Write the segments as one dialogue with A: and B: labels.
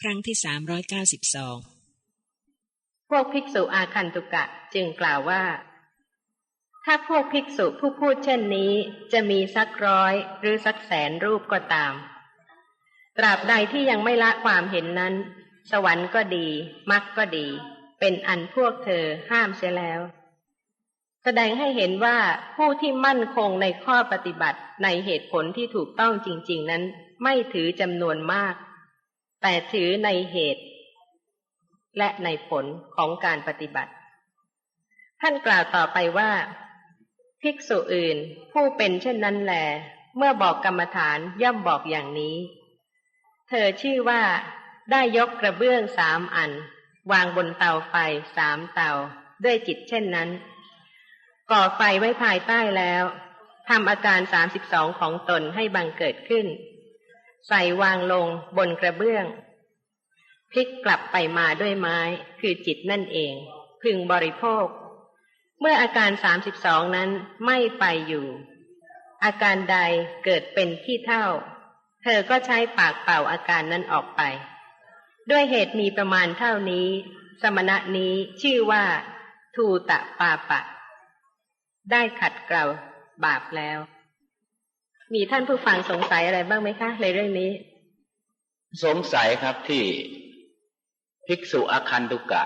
A: ครั้งที่สามร้อยเก้าสิบสอง
B: พวกภิกษุอาคันตุกะจึงกล่าวว่า ถ้าพวกภิกษุผู้พูดเช่นนี้จะมีสักร้อยหรือสักแสนรูปก็ตาม ตราบใดที่ยังไม่ละความเห็นนั้น สวรรค์ก็ดีมรรคก็ดี เป็นอันพวกเธอห้ามเสียแล้ว แสดงให้เห็นว่าผู้ที่มั่นคงในข้อปฏิบัติในเหตุผลที่ถูกต้องจริง ๆ นั้น ไม่ถือจำนวนมาก แต่ถือในเหตุ และในผลของการปฏิบัติ ท่านกล่าวต่อไปว่า ภิกษุอื่นผู้เป็นเช่นนั้นแล เมื่อบอกกรรมฐานย่อมบอกอย่างนี้ เธอชื่อว่าได้ยกกระเบื้องสามอัน วางบนเตาไฟสามเตา ด้วยจิตเช่นนั้น ก่อไฟไว้ภายใต้แล้วทำอาการสามสิบสองของตนให้บังเกิดขึ้น ใส่วางลงบนกระเบื้อง พลิกกลับไปมาด้วยไม้ คือจิตนั่นเอง พึงบริโภค เมื่ออาการสามสิบสองนั้นไม่ไปอยู่ อาการใดเกิดเป็นที่เท่า เธอก็ใช้ปากเป่าอาการนั้นออกไป ด้วยเหตุมีประมาณเท่านี้ สมณะนี้ชื่อว่า ทูตะปาปะ ได้ขัดเกลาบาปแล้ว มีท่านผู้ฟังสงสัยอะไรบ้างไหมคะ ในเรื่องนี้
C: สงสัยครับที่ภิกษุอาคันตุกะ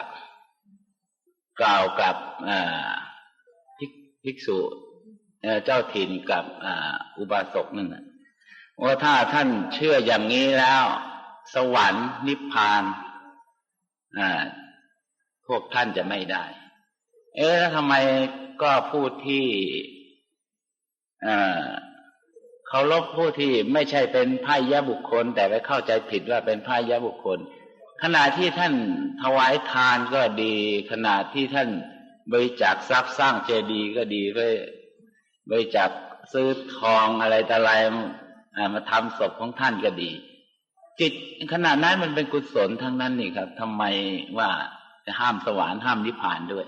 C: กล่าวกับภิกภิกษุเจ้าถิ่นกับอุบาสกนั่นนะว่าถ้าท่านเชื่ออย่างนี้แล้ว สวรรค์นิพพานพวกท่านจะไม่ได้ เอ๊ะทำไมก็พูดที่ เขาลบผู้ที่ไม่ใช่เป็นพายะบุคคล แต่ไปเข้าใจผิดว่าเป็นพายะบุคคล ขณะที่ท่านถวายทานก็ดี ขณะที่ท่านบริจาคทรัพย์สร้างเจดีย์ก็ดีก็บริจาคซื้อทองอะไรต่ออะไรมาทำศพของท่านก็ดี จิตขณะนั้นมันเป็นกุศลทั้งนั้นนี่ครับทำไมว่าจะห้ามสวรรค์ห้ามนิพพานด้วย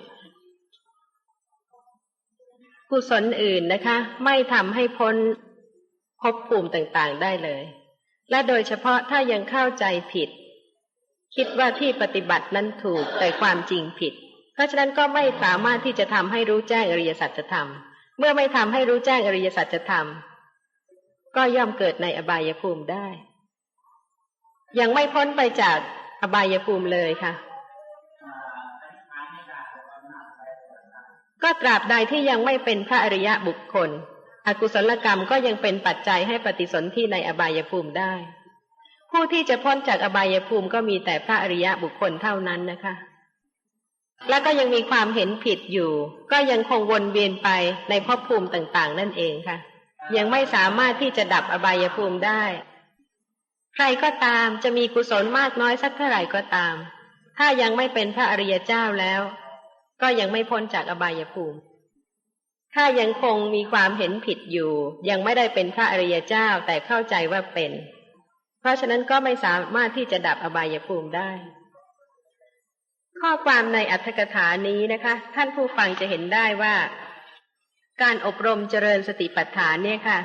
B: กุศลอื่นนะคะ ไม่ทำให้พ้น ภพภูมิต่างๆได้เลย และโดยเฉพาะถ้ายังเข้าใจผิด คิดว่าที่ปฏิบัตินั้นถูกแต่ความจริงผิด เพราะฉะนั้นก็ไม่สามารถที่จะทำให้รู้แจ้งอริยสัจธรรม เมื่อไม่ทำให้รู้แจ้งอริยสัจธรรม ก็ย่อมเกิดในอบายภูมิได้ ยังไม่พ้นไปจากอบายภูมิเลยค่ะก็ตราบใดที่ยังไม่เป็นพระอริยะบุคคล อกุศลกรรมก็ยังเป็นปัจจัยให้ปฏิสนธิในอบายภูมิได้ ผู้ที่จะพ้นจากอบายภูมิก็มีแต่พระอริยะบุคคลเท่านั้นนะคะ แล้วก็ยังมีความเห็นผิดอยู่ ก็ยังคงวนเวียนไปในภพภูมิต่างๆ นั่นเองค่ะ ยังไม่สามารถที่จะดับอบายภูมิได้ ใครก็ตามจะมีกุศลมากน้อยสักเท่าไหร่ก็ตาม ถ้ายังไม่เป็นพระอริยเจ้าแล้ว ก็ยังไม่พ้นจากอบายภูมิ ถ้ายังคงมีความเห็นผิดอยู่ ยังไม่ได้เป็นพระอริยเจ้าแต่เข้าใจว่าเป็น เพราะฉะนั้นก็ไม่สามารถที่จะดับอบายภูมิได้ ข้อความในอัธกถานี้นะคะ ท่านผู้ฟังจะเห็นได้ว่า การอบรมเจริญสติปัฏฐานเนี่ยค่ะ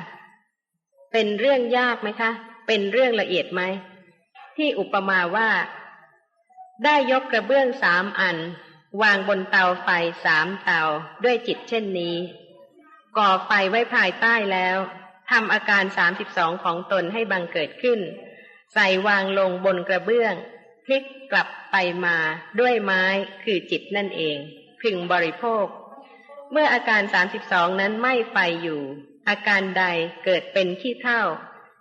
B: เป็นเรื่องยากไหมคะ เป็นเรื่องละเอียดไหมที่อุปมาว่า ได้ยกกระเบื้องสามอัน วางบนเตาไฟสามเตาด้วยจิตเช่นนี้ ก่อไฟไว้ภายใต้แล้วทำอาการสามสิบสองของตนให้บังเกิดขึ้น ใส่วางลงบนกระเบื้อง พลิกกลับไปมาด้วยไม้คือจิตนั่นเอง พึงบริโภค เมื่ออาการสามสิบสองนั้นไม่ไปอยู่ อาการใดเกิดเป็นขี้เท่า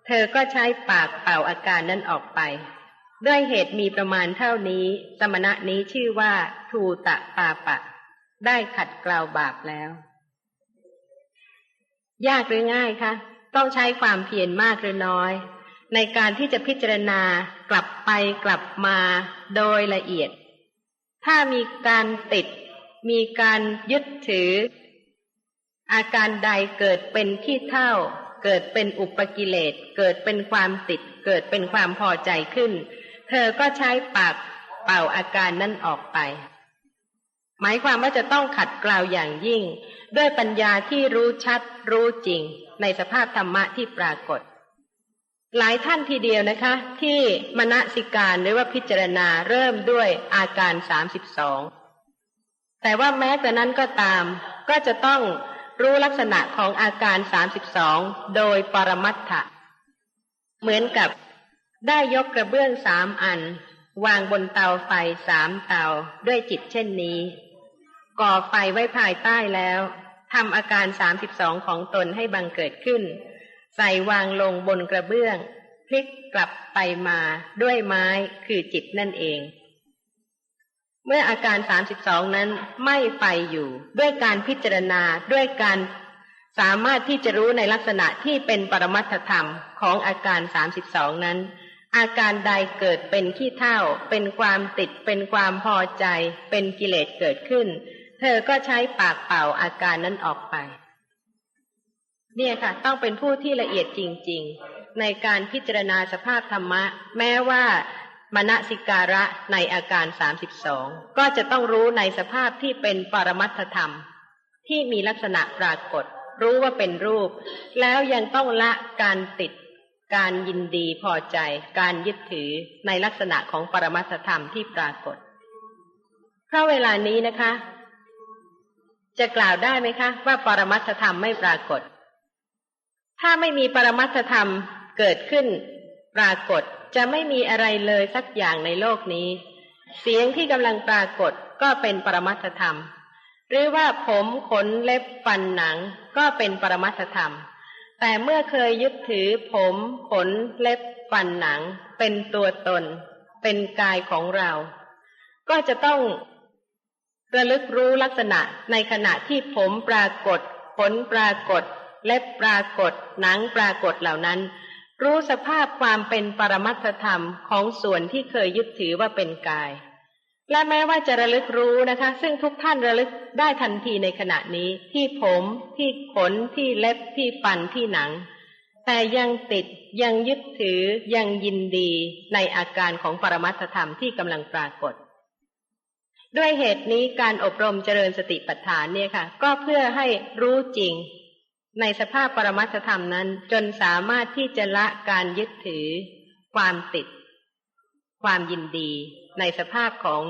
B: เธอก็ใช้ปากเป่าอาการนั้นออกไป ด้วยเหตุมีประมาณเท่านี้ สมณะนี้ชื่อว่าทูตะปาปะ ได้ขัดเกลาบาปแล้ว ยากหรือง่ายคะต้องใช้ความเพียรมากหรือน้อย ในการที่จะพิจารณากลับไปกลับมาโดยละเอียด ถ้ามีการติด มีการยึดถือ อาการใดเกิดเป็นที่เท่า เกิดเป็นอุปกิเลส เกิดเป็นความติด เกิดเป็นความพอใจขึ้น เธอก็ใช้ปากเป่าอาการนั้นออกไป หมายความว่าจะต้องขัดเกลาอย่างยิ่ง ด้วยปัญญาที่รู้ชัดรู้จริง ในสภาพธรรมะที่ปรากฏ หลายท่านทีเดียวนะคะ ที่มณสิการหรือว่าพิจารณาเริ่มด้วยอาการสามสิบสองแต่ว่าแม้แต่นั้นก็ตาม ก็จะต้องรู้ลักษณะของอาการสามสิบสองโดยปรมัตถะเหมือนกับ ได้ยกกระเบื้องสามอัน วางบนเตาไฟสามเตาด้วยจิตเช่นนี้ ก่อไฟไว้ภายใต้แล้วทำอาการสามสิบสองของตนให้บังเกิดขึ้น ใส่วางลงบนกระเบื้อง พลิกกลับไปมาด้วยไม้คือจิตนั่นเอง เมื่ออาการสามสิบสองนั้นไม่ไฟอยู่ด้วยการพิจารณาด้วยการสามารถที่จะรู้ในลักษณะที่เป็นปรมัตถธรรมของอาการสามสิบสองนั้น อาการใดเกิดเป็นขี้เท่า เป็นความติด เป็นความพอใจ เป็นกิเลสเกิดขึ้น เธอก็ใช้ปากเป่าอาการนั้นออกไป เนี่ยค่ะ ต้องเป็นผู้ที่ละเอียดจริง ๆ ในการพิจารณาสภาพธรรมะ แม้ว่ามณสิการะในอาการสามสิบสองก็จะต้องรู้ในสภาพที่เป็นปรมัตธรรม ที่มีลักษณะปรากฏ รู้ว่าเป็นรูป แล้วยังต้องละการติด การยินดีพอใจ การยึดถือในลักษณะของปรมัตธรรมที่ปรากฏ เพราะเวลานี้นะคะ จะกล่าวได้ไหมคะ ว่าปรมัตธรรมไม่ปรากฏ ถ้าไม่มีปรมัตธรรมเกิดขึ้น ปรากฏจะไม่มีอะไรเลยสักอย่างในโลกนี้ เสียงที่กำลังปรากฏก็เป็นปรมัตธรรม หรือว่าผมขนเล็บฟันหนังก็เป็นปรมัตธรรม แต่เมื่อเคยยึดถือผมขนเล็บฟันหนัง เป็นตัวตน เป็นกายของเรา ก็จะต้องระลึกรู้ลักษณะในขณะที่ผมปรากฏ ขนปรากฏ เล็บปรากฏ หนังปรากฏเหล่านั้น รู้สภาพความเป็นปรมัตถธรรมของส่วนที่เคยยึดถือว่าเป็นกาย และแม้ว่าจะระลึกรู้นะคะ ซึ่งทุกท่านระลึกได้ทันทีในขณะนี้ ที่ผม ที่ขนที่เล็บที่ฟันที่หนัง แต่ยังติดยังยึดถือยังยินดีในอาการของปรมัตถธรรมที่กำลังปรากฏ ด้วยเหตุนี้การอบรมเจริญสติปัฏฐานเนี่ยค่ะ ก็เพื่อให้รู้จริง ในสภาพปรมัตถธรรมนั้น จนสามารถที่จะละการยึดถือ ความติด ความยินดีในสภาพของ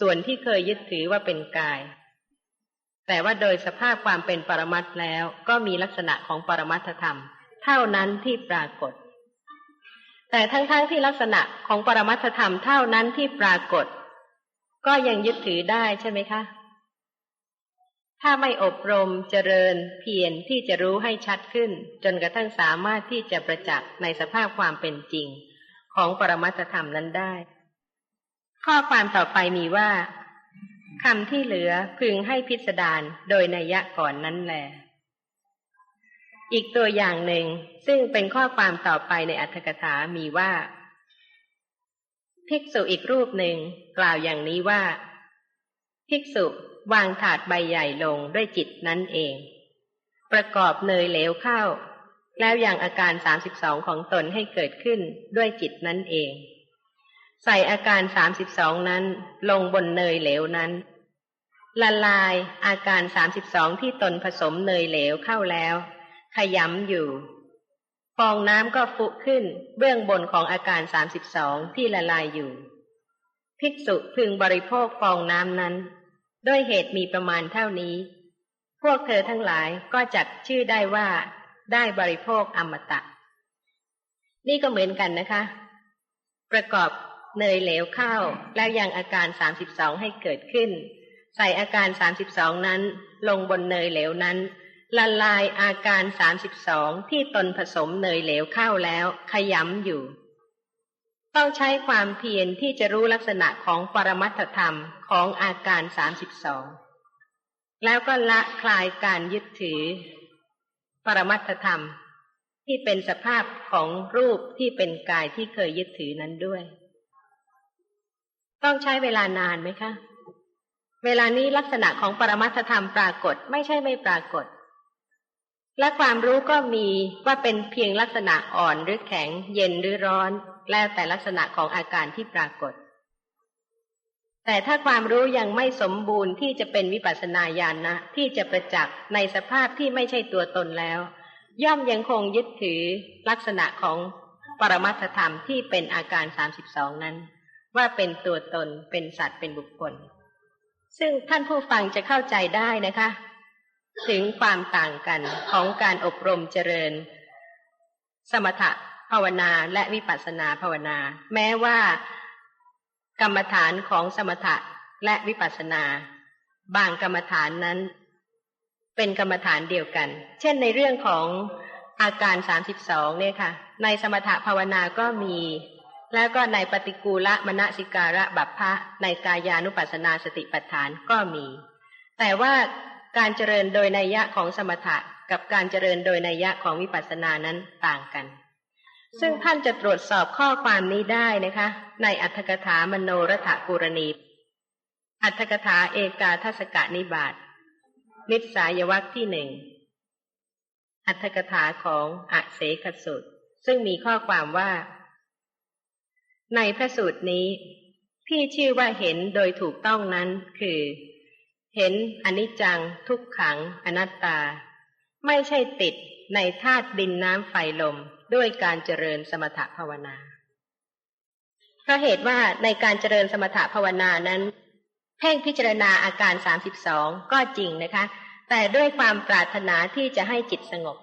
B: ส่วนที่เคยยึดถือว่าเป็นกาย แต่ว่าโดยสภาพความเป็นปรมัตถ์แล้วก็มีลักษณะของปรมัตถธรรม เท่านั้นที่ปรากฏ แต่ทั้งๆทที่ลักษณะของปรมัตถธรรมเท่านั้นที่ปรากฏ ก็ยังยึดถือได้ใช่ไหมคะถ้าไม่อบรมเจริญเพียรที่จะรู้ให้ชัดขึ้น จนกระทั่งสามารถที่จะประจักษ์ในสภาพความเป็นจริง ของปรมัตธรรมนั้นได้ ข้อความต่อไปมีว่าคำที่เหลือพึงให้พิสดารโดยนัยยะก่อนนั้นแหลอีกตัวอย่างหนึ่งซึ่งเป็นข้อความต่อไปในอัตถกถามีว่าภิกษุอีกรูปหนึ่งกล่าวอย่างนี้ว่า ภิกษุวางถาดใบใหญ่ลงด้วยจิตนั้นเอง ประกอบเนยเหลวเข้า แล้วอยังอาการสามสิบสองของตนให้เกิดขึ้นด้วยจิตนั้นเอง ใส่อาการสามสิบสองนั้นลงบนเนยเหลวนั้น ละลายอาการสามสิบสองที่ตนผสมเนยเหลวเข้าแล้ว ขยำอยู่ ฟองน้ำก็ฟุขึ้นเบื้องบนของอาการสามสิบสองที่ละลายอยู่ ภิกษุพึงบริโภคฟองน้ำนั้น ด้วยเหตุมีประมาณเท่านี้ พวกเธอทั้งหลายก็จัดชื่อได้ว่า ได้บริโภคอมตะ นี่ก็เหมือนกันนะคะ ประกอบเนยเหลวข้าวแล้วยังอาการสามสิบสองให้เกิดขึ้น ใส่อาการสามสิบสองนั้น ลงบนเนยเหลวนั้น ละลายอาการสามสิบสองที่ตนผสมเนยเหลวข้าวแล้วขยำอยู่ ต้องใช้ความเพียรที่จะรู้ลักษณะของปรมัตถธรรมของอาการสามสิบสองแล้วก็ละคลายการยึดถือ ปรมัตถธรรม ที่เป็นสภาพของรูปที่เป็นกายที่เคยยึดถือนั้นด้วย ต้องใช้เวลานานไหมคะ เวลานี้ลักษณะของปรมัตถธรรมปรากฏไม่ใช่ไม่ปรากฏ และความรู้ก็มีว่าเป็นเพียงลักษณะอ่อนหรือแข็ง เย็นหรือร้อน แล้วแต่ลักษณะของอาการที่ปรากฏ แต่ถ้าความรู้ยังไม่สมบูรณ์ที่จะเป็นวิปัสสนาญาณนะ ที่จะประจักษ์ในสภาพที่ไม่ใช่ตัวตนแล้ว ย่อมยังคงยึดถือลักษณะของปรมัตถธรรมที่เป็นอาการสามสิบสองนั้น ว่าเป็นตัวตนเป็นสัตว์เป็นบุคคล ซึ่งท่านผู้ฟังจะเข้าใจได้นะคะ ถึงความต่างกันของการอบรมเจริญ สมถะภาวนาและวิปัสสนาภาวนา แม้ว่า กรรมฐานของสมถะและวิปัสสนา บางกรรมฐานนั้น เป็นกรรมฐานเดียวกัน เช่นในเรื่องของอาการสามสิบสองเนี่ยค่ะ ในสมถะภาวนาก็มี แล้วก็ในปฏิกูละมณสิการะบัพพะในกายานุปัสสนาสติปัฏฐานก็มี แต่ว่าการเจริญโดยนัยยะของสมถะกับการเจริญโดยนัยยะของวิปัสสนานั้นต่างกัน ซึ่งท่านจะตรวจสอบข้อความนี้ได้นะคะ ในอัตถกถามโนรถกุรณี อัตถกถาเอกาทัศกะนิบาตนิสายวัคที่หนึ่ง อัตถกถาของอเสขสูตรซึ่งมีข้อความว่า ในพระสูตรนี้ ที่ชื่อว่าเห็นโดยถูกต้องนั้นคือ เห็นอนิจจัง ทุกขัง อนัตตา ไม่ใช่ติดในธาตุดินน้ำไฟลมด้วยการเจริญสมถภาวนา ราะเหตุว่าในการเจริญสมถะภาวนานั้นเพ่งพิจารณาอาการ32ก็จริงนะคะ แต่ด้วยความปรารถนาที่จะให้จิตสงบ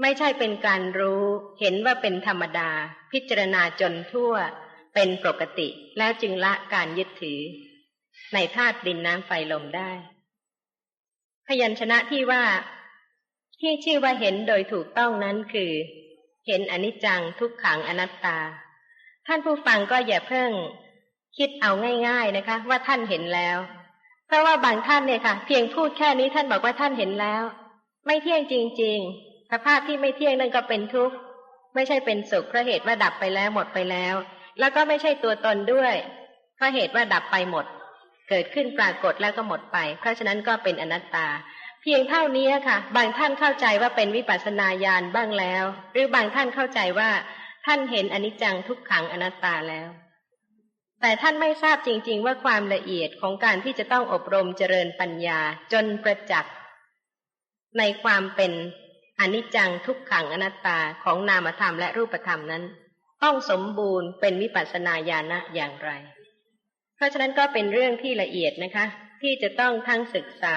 B: ไม่ใช่เป็นการรู้เห็นว่าเป็นธรรมดา พิจารณาจนทั่ว เป็นปกติแล้วจึงละการยึดถือ ในธาตุดินน้ำไฟลมได้ พยัญชนะที่ว่า ที่ชื่อว่าเห็นโดยถูกต้องนั้นคือ เห็นอนิจจังทุกขังอนัตตา ท่านผู้ฟังก็อย่าเพิ่งคิดเอาง่าย ๆนะคะ ว่าท่านเห็นแล้ว เพราะว่าบางท่านเนี่ยค่ะ เพียงพูดแค่นี้ท่านบอกว่าท่านเห็นแล้ว ไม่เที่ยงจริง ๆ สภาพที่ไม่เที่ยงนั่นก็เป็นทุกข์ไม่ใช่เป็นสุขเพราะเหตุว่าดับไปแล้วหมดไปแล้ว แล้วก็ไม่ใช่ตัวตนด้วยเพราะเหตุว่าดับไปหมด เกิดขึ้นปรากฏแล้วก็หมดไป เพราะฉะนั้นก็เป็นอนัตตา เพียงเท่านี้ค่ะ บางท่านเข้าใจว่าเป็นวิปัสสนาญาณบ้างแล้ว หรือบางท่านเข้าใจว่า ท่านเห็นอนิจจังทุกขังอนัตตาแล้ว แต่ท่านไม่ทราบจริง ๆ ว่าความละเอียดของการที่จะต้องอบรมเจริญปัญญาจนประจักษ์ในความเป็นอนิจจังทุกขังอนัตตาของนามธรรมและรูปธรรมนั้น ต้องสมบูรณ์เป็นวิปัสสนาญาณะอย่างไร เพราะฉะนั้นก็เป็นเรื่องที่ละเอียดนะคะ ที่จะต้องทั้งศึกษา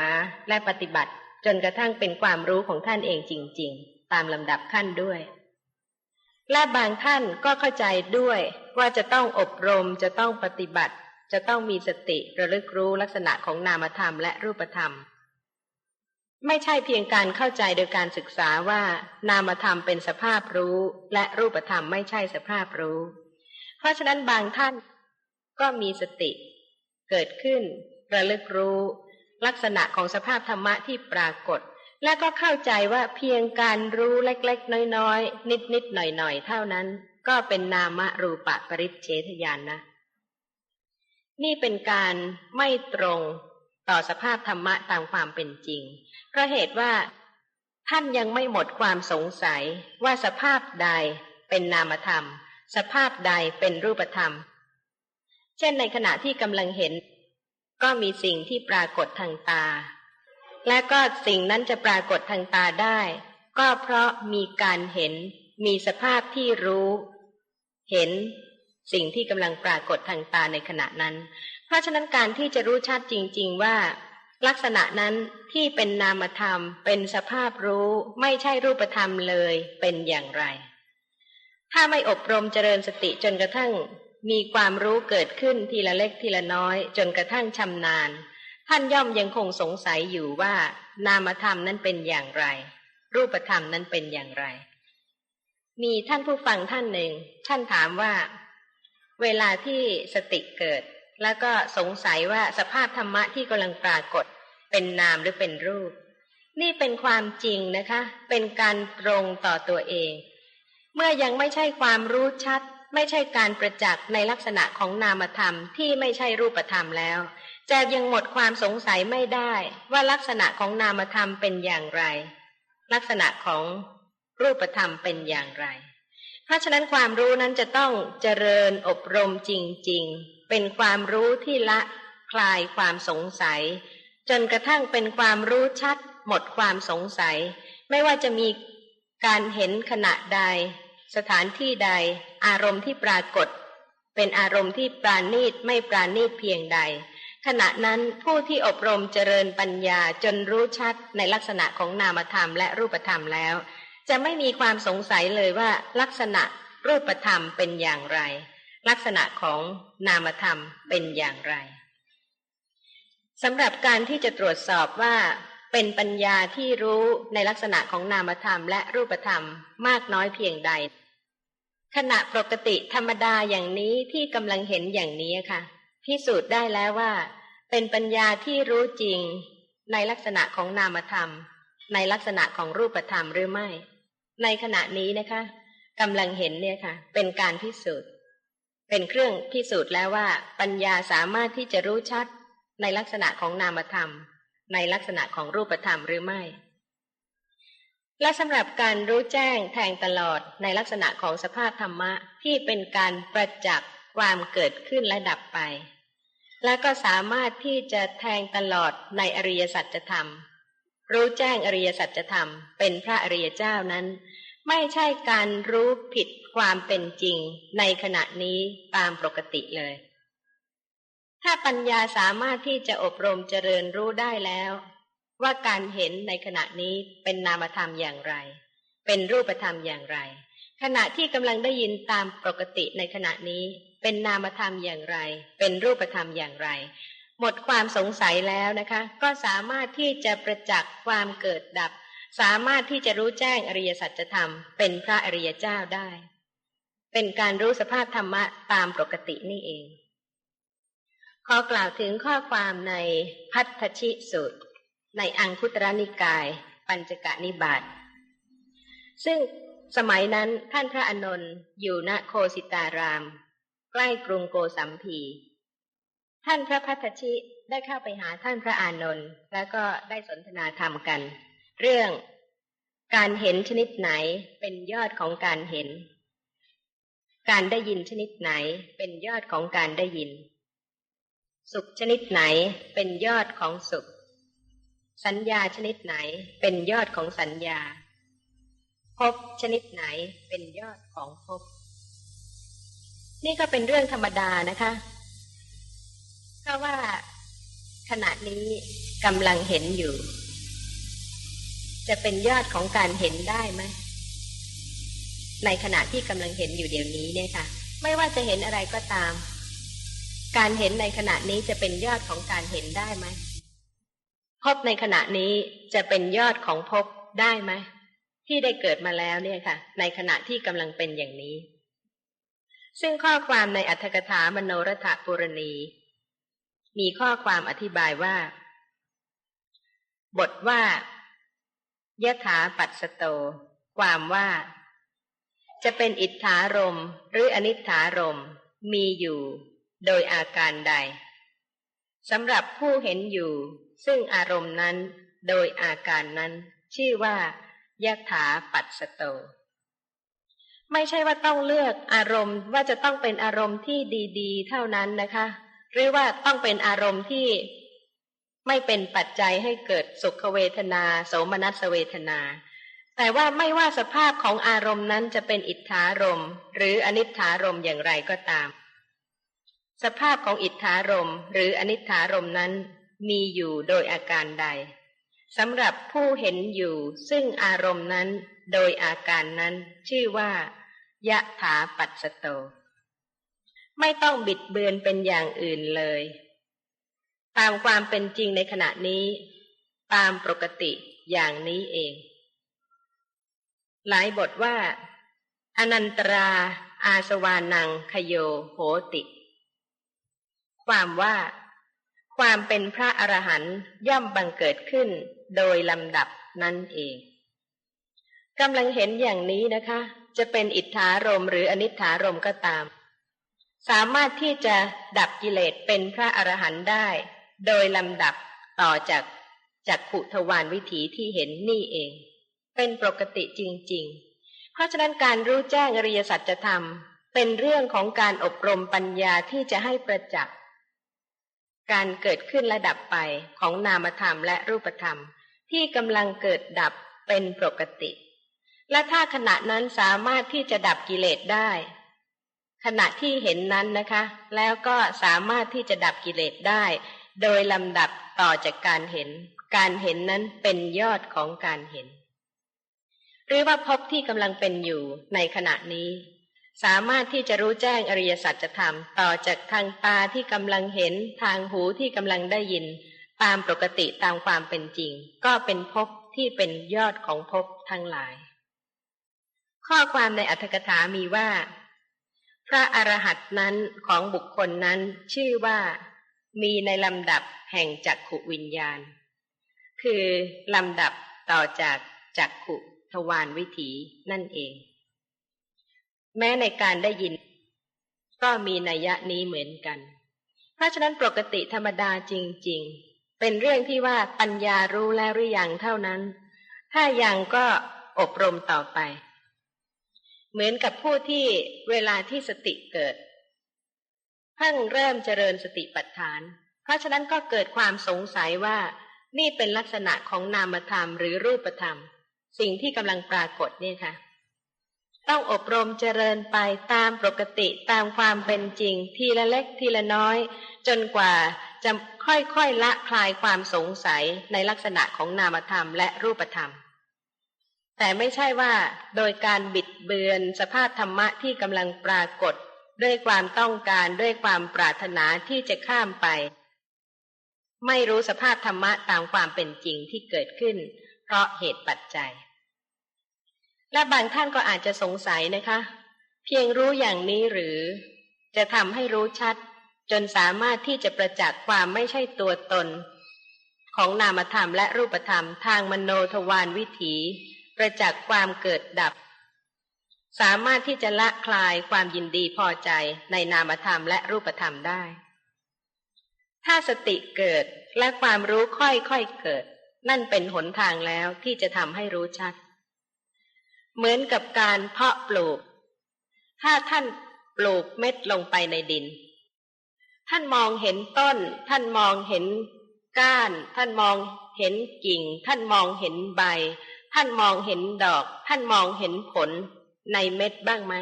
B: และปฏิบัติ จนกระทั่งเป็นความรู้ของท่านเองจริง ๆ ตามลำดับขั้นด้วย และบางท่านก็เข้าใจด้วยว่าจะต้องอบรมจะต้องปฏิบัติ จะต้องมีสติระลึกรู้ลักษณะของนามธรรมและรูปธรรม ไม่ใช่เพียงการเข้าใจโดยการศึกษาว่า นามธรรมเป็นสภาพรู้ และรูปธรรมไม่ใช่สภาพรู้ เพราะฉะนั้นบางท่านก็มีสติ เกิดขึ้น ระลึกรู้ ลักษณะของสภาพธรรมะที่ปรากฏ และก็เข้าใจว่าเพียงการรู้เล็กๆ น้อยๆ นิดๆ หน่อยๆ เท่านั้น ก็เป็นนามรูปะปริเฉทญาณนะ นี่เป็นการไม่ตรงต่อสภาพธรรมะตามความเป็นจริง เพราะเหตุว่า ท่านยังไม่หมดความสงสัยว่าสภาพใดเป็นนามธรรม สภาพใดเป็นรูปธรรม เช่นในขณะที่กำลังเห็น ก็มีสิ่งที่ปรากฏทางตา และก็สิ่งนั้นจะปรากฏทางตาได้ ก็เพราะมีการเห็น มีสภาพที่รู้ เห็นสิ่งที่กำลังปรากฏทางตาในขณะนั้น เพราะฉะนั้นการที่จะรู้ชัดจริง ๆ ว่า ลักษณะนั้นที่เป็นนามธรรม เป็นสภาพรู้ไม่ใช่รูปธรรมเลยเป็นอย่างไร ถ้าไม่อบรมเจริญสติจนกระทั่งมีความรู้เกิดขึ้นทีละเล็กทีละน้อย จนกระทั่งชำนาญ ท่านย่อมยังคงสงสัยอยู่ว่า นามธรรมนั้นเป็นอย่างไร รูปธรรมนั้นเป็นอย่างไร มีท่านผู้ฟังท่านหนึ่ง ท่านถามว่า เวลาที่สติเกิด แล้วก็สงสัยว่าสภาพธรรมะที่กำลังปรากฏ เป็นนามหรือเป็นรูป นี่เป็นความจริงนะคะ เป็นการตรงต่อตัวเอง เมื่อยังไม่ใช่ความรู้ชัด ไม่ใช่การประจักษ์ในลักษณะของนามธรรมที่ไม่ใช่รูปธรรมแล้ว จะยังหมดความสงสัยไม่ได้ว่าลักษณะของนามธรรมเป็นอย่างไร ลักษณะของรูปธรรมเป็นอย่างไร เพราะฉะนั้นความรู้นั้นจะต้องเจริญอบรมจริง ๆ เป็นความรู้ที่ละคลายความสงสัย จนกระทั่งเป็นความรู้ชัด หมดความสงสัย ไม่ว่าจะมีการเห็นขณะใด สถานที่ใด อารมณ์ที่ปรากฏ เป็นอารมณ์ที่ปราณีตไม่ปราณีตเพียงใด ขณะนั้นผู้ที่อบรมเจริญปัญญาจนรู้ชัดในลักษณะของนามธรรมและรูปธรรมแล้ว จะไม่มีความสงสัยเลยว่าลักษณะรูปธรรมเป็นอย่างไร ลักษณะของนามธรรมเป็นอย่างไรสำหรับการที่จะตรวจสอบว่าเป็นปัญญาที่รู้ในลักษณะของนามธรรมและรูปธรรมมากน้อยเพียงใด ขณะปกติธรรมดาอย่างนี้ที่กำลังเห็นอย่างนี้ค่ะ พิสูจน์ได้แล้วว่า เป็นปัญญาที่รู้จริงในลักษณะของนามธรรม ในลักษณะของรูปธรรมหรือไม่ ในขณะนี้นะคะกำลังเห็นเนี่ยค่ะ เป็นการพิสูจน์ เป็นเครื่องพิสูจน์แล้วว่า ปัญญาสามารถที่จะรู้ชัดในลักษณะของนามธรรม ในลักษณะของรูปธรรมหรือไม่ และสำหรับการรู้แจ้งแทงตลอดในลักษณะของสภาพธรรมะที่เป็นการประจักษ์ความเกิดขึ้นและดับไป และก็สามารถที่จะแทงตลอดในอริยสัจธรรม รู้แจ้งอริยสัจธรรม เป็นพระอริยเจ้านั้น ไม่ใช่การรู้ผิดความเป็นจริงในขณะนี้ตามปกติเลย ถ้าปัญญาสามารถที่จะอบรมเจริญรู้ได้แล้ว ว่าการเห็นในขณะนี้เป็นนามธรรมอย่างไร เป็นรูปธรรมอย่างไร ขณะที่กำลังได้ยินตามปกติในขณะนี้ เป็นนามธรรมอย่างไร เป็นรูปธรรมอย่างไร หมดความสงสัยแล้วนะคะ ก็สามารถที่จะประจักษ์ความเกิดดับ สามารถที่จะรู้แจ้งอริยสัจธรรม เป็นพระอริยเจ้าได้ เป็นการรู้สภาพธรรมะตามปกตินี่เอง ขอกล่าวถึงข้อความในพัทธชิสูตรในอังคุตรนิกาย ปัญจกนิบาตซึ่งสมัยนั้นท่านพระอนนท์อยู่ณโคสิตาราม ใกล้กรุงโกสัมพี ท่านพระพัทชิได้เข้าไปหาท่านพระอานนท์แล้วก็ได้สนทนาธรรมกัน เรื่องการเห็นชนิดไหนเป็นยอดของการเห็น การได้ยินชนิดไหนเป็นยอดของการได้ยิน สุขชนิดไหนเป็นยอดของสุข สัญญาชนิดไหนเป็นยอดของสัญญา พบชนิดไหนเป็นยอดของพบ นี่ก็เป็นเรื่องธรรมดานะคะ เพราะว่าขณะนี้กำลังเห็นอยู่ จะเป็นยอดของการเห็นได้ไหมในขณะที่กำลังเห็นอยู่เดี๋ยวนี้เนี่ยค่ะ ไม่ว่าจะเห็นอะไรก็ตาม การเห็นในขณะนี้จะเป็นยอดของการเห็นได้ไหมพบในขณะนี้จะเป็นยอดของพบได้ไหมที่ได้เกิดมาแล้วเนี่ยค่ะ ในขณะที่กำลังเป็นอย่างนี้ ซึ่งข้อความในอัธกถามโนรถปุรณี มีข้อความอธิบายว่า บทว่ายถาปัสสโต ความว่า จะเป็นอิทธารมหรืออนิธารมมีอยู่ โดยอาการใดสำหรับผู้เห็นอยู่ ซึ่งอารมณ์นั้น โดยอาการนั้น ชื่อว่ายถาปัสโต ไม่ใช่ว่าต้องเลือกอารมณ์ว่าจะต้องเป็นอารมณ์ที่ดี ๆ เท่านั้นนะคะ หรือว่าต้องเป็นอารมณ์ที่ไม่เป็นปัจจัยให้เกิดสุขเวทนา โสมนัสเวทนา แต่ว่าไม่ว่าสภาพของอารมณ์นั้นจะเป็นอิทธารมหรืออนิธารมอย่างไรก็ตาม สภาพของอิทธารมหรืออนิธารมนั้นมีอยู่โดยอาการใด สำหรับผู้เห็นอยู่ซึ่งอารมณ์นั้นโดยอาการนั้นชื่อว่ายะถาปัสโต ไม่ต้องบิดเบือนเป็นอย่างอื่นเลย ตามความเป็นจริงในขณะนี้ ตามปกติอย่างนี้เอง หลายบทว่า อนันตราอาสวานังขโยโหติ ความว่า ความเป็นพระอรหันต์ย่อมบังเกิดขึ้น โดยลำดับนั่นเองกำลังเห็นอย่างนี้นะคะ จะเป็นอิทธารมหรืออนิธารมก็ตาม สามารถที่จะดับกิเลสเป็นพระอรหันต์ได้ โดยลำดับต่อจากจากขุทวารวิถีที่เห็นนี่เอง เป็นปกติจริง ๆ เพราะฉะนั้นการรู้แจ้งอริยสัจธรรม เป็นเรื่องของการอบรมปัญญาที่จะให้ประจักษ์การเกิดขึ้นและดับไปของนามธรรมและรูปธรรม ที่กำลังเกิดดับเป็นปกติ และถ้าขณะนั้นสามารถที่จะดับกิเลสได้ ขณะที่เห็นนั้นนะคะ แล้วก็สามารถที่จะดับกิเลสได้ โดยลำดับต่อจากการเห็น การเห็นนั้นเป็นยอดของการเห็น หรือว่าพบที่กำลังเป็นอยู่ในขณะนี้ สามารถที่จะรู้แจ้งอริยสัจธรรมต่อจากทางตาที่กำลังเห็นทางหูที่กำลังได้ยิน ตามปกติตามความเป็นจริง ก็เป็นภพที่เป็นยอดของภพทั้งหลาย ข้อความในอัธกถามีว่า พระอรหันต์นั้นของบุคคลนั้นชื่อว่า มีในลำดับแห่งจักขุวิญญาณ คือลำดับต่อจากจักขุทวารวิถีนั่นเอง แม้ในการได้ยิน ก็มีนัยยะนี้เหมือนกัน เพราะฉะนั้นปกติธรรมดาจริง ๆ เป็นเรื่องที่ว่าปัญญารู้แล้วหรือยังเท่านั้น ถ้ายังก็อบรมต่อไป เหมือนกับผู้ที่เวลาที่สติเกิดเพิ่งเริ่มเจริญสติปัฏฐาน เพราะฉะนั้นก็เกิดความสงสัยว่านี่เป็นลักษณะของนามธรรมหรือรูปธรรม สิ่งที่กำลังปรากฏนี่ค่ะ ต้องอบรมเจริญไปตามปกติตามความเป็นจริง ทีละเล็กทีละน้อย จนกว่า จะค่อยๆละคลายความสงสัยในลักษณะของนามธรรมและรูปธรรม แต่ไม่ใช่ว่าโดยการบิดเบือนสภาพธรรมะที่กำลังปรากฏ ด้วยความต้องการด้วยความปรารถนาที่จะข้ามไป ไม่รู้สภาพธรรมะตามความเป็นจริงที่เกิดขึ้น เพราะเหตุปัจจัย และบางท่านก็อาจจะสงสัยนะคะ เพียงรู้อย่างนี้หรือ จะทำให้รู้ชัด จนสามารถที่จะประจักษ์ความไม่ใช่ตัวตน ของนามธรรมและรูปธรรมทางมโนทวารวิถี ประจักษ์ความเกิดดับ สามารถที่จะละคลายความยินดีพอใจในนามธรรมและรูปธรรมได้ ถ้าสติเกิดและความรู้ค่อยๆเกิด นั่นเป็นหนทางแล้วที่จะทำให้รู้ชัด เหมือนกับการเพาะปลูก ถ้าท่านปลูกเม็ดลงไปในดิน ท่านมองเห็นต้น ท่านมองเห็นก้าน ท่านมองเห็นกิ่ง ท่านมองเห็นใบ ท่านมองเห็นดอก ท่านมองเห็นผลในเม็ดบ้างไหม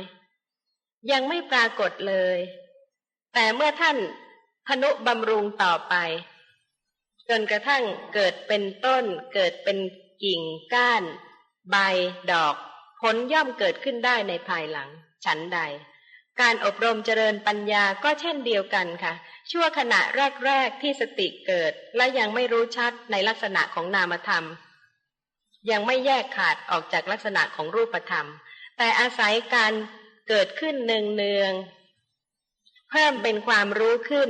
B: ยังไม่ปรากฏเลย แต่เมื่อท่านพนุบำรุงต่อไป จนกระทั่งเกิดเป็นต้น เกิดเป็นกิ่งก้าน ใบดอก ผลย่อมเกิดขึ้นได้ในภายหลัง ฉันใด การอบรมเจริญปัญญาก็เช่นเดียวกันค่ะ ชั่วขณะแรก ๆ ที่สติเกิด และยังไม่รู้ชัดในลักษณะของนามธรรม ยังไม่แยกขาดออกจากลักษณะของรูปธรรม แต่อาศัยการเกิดขึ้นเนืองเเพิ่มเป็นความรู้ขึ้น